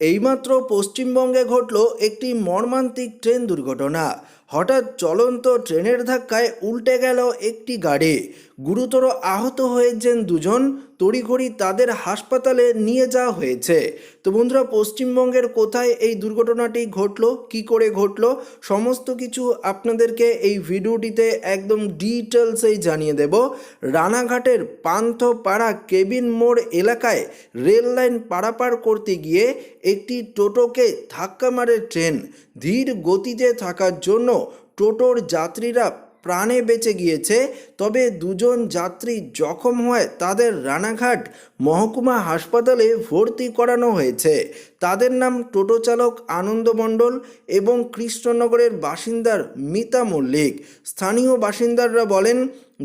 এইমাত্র পশ্চিমবঙ্গে ঘটল একটি মর্মান্তিক ট্রেন দুর্ঘটনা। হঠাৎ চলন্ত ট্রেনের ধাক্কায় উল্টে গেল একটি গাড়ি। গুরুতর আহত হয়েছেন দুজন, তড়িঘড়ি তাদের হাসপাতালে নিয়ে যাওয়া হয়েছে। তো বন্ধুরা, পশ্চিমবঙ্গের কোথায় এই দুর্ঘটনাটি ঘটলো, কি করে ঘটলো, সমস্ত কিছু আপনাদেরকে এই ভিডিওটিতে একদম ডিটেলসেই জানিয়ে দেব। রানাঘাটের পান্থপাড়া কেবিন মোড় এলাকায় রেল লাইন পারাপার করতে গিয়ে একটি টোটোকে ধাক্কা মারে ট্রেন। ধীর গতিতে থাকার জন্য টোটোর যাত্রীরা প্রাণে বেঁচে গিয়েছে, তবে দুজন যাত্রী জখম হয়ে তাদের রানাঘাট মহকুমা হাসপাতালে ভর্তি করানো হয়েছে। তাদের নাম টোটো চালক আনন্দ মণ্ডল এবং কৃষ্ণনগরের বাসিন্দার মিতা মল্লিক। স্থানীয় বাসিন্দারা বলেন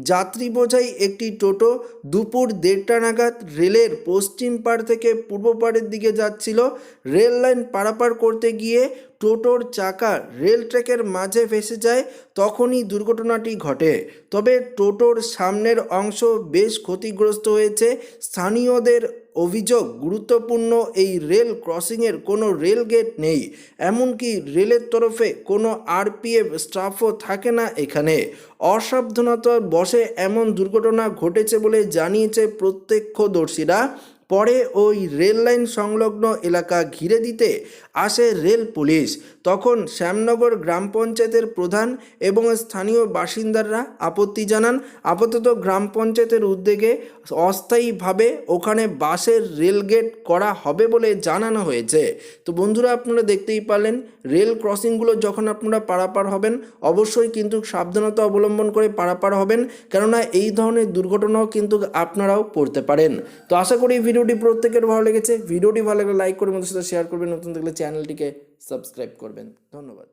যাত্রী বোঝাই একটি টোটো দুপুর দেড়টা নাগাদ রেলের পশ্চিম পাড় থেকে পূর্ব পাড়ের দিকে যাচ্ছিল। রেল লাইন পারাপার করতে গিয়ে টোটোর চাকা রেল ট্র্যাকের মাঝে ফেসে যায়, তখনই দুর্ঘটনাটি ঘটে। তবে টোটোর সামনের অংশ বেশ ক্ষতিগ্রস্ত হয়েছে। স্থানীয়দের অভিযোগ, গুরুত্বপূর্ণ এই রেল ক্রসিংয়ের কোনো রেল গেট নেই। এমনকি রেলের তরফে কোনো আরপিএফ স্টাফও থাকে না এখানে। অসাবধানতার বসে এমন দুর্ঘটনা ঘটেছে বলে জানিয়েছে প্রত্যক্ষদর্শীরা। পরে ওই রেল লাইন সংলগ্ন এলাকা ঘিরে দিতে আসে রেল পুলিশ। তখন শ্যামনগর গ্রাম পঞ্চায়েতের প্রধান এবং স্থানীয় বাসিন্দারা আপত্তি জানান। আপাতত গ্রাম পঞ্চায়েতের উদ্যোগে অস্থায়ীভাবে ওখানে বাসের রেল গেট করা হবে বলে জানানো হয়েছে। তো বন্ধুরা, আপনারা দেখতেই পারলেন, রেল ক্রসিংগুলো যখন আপনারা পারাপার হবেন, অবশ্যই কিন্তু সাবধানতা অবলম্বন করে পারাপার হবেন। কেননা এই ধরনের দুর্ঘটনাও কিন্তু আপনারাও পড়তে পারেন। তো আশা করি ভিডিওটি প্রত্যেকের ভালো লেগেছে। ভিডিওটি ভালো লাগলে লাইক করবেন সাথে শেয়ার করবেন। নতুন থাকলে চ্যানেলটিকে সাবস্ক্রাইব করবেন। ধন্যবাদ।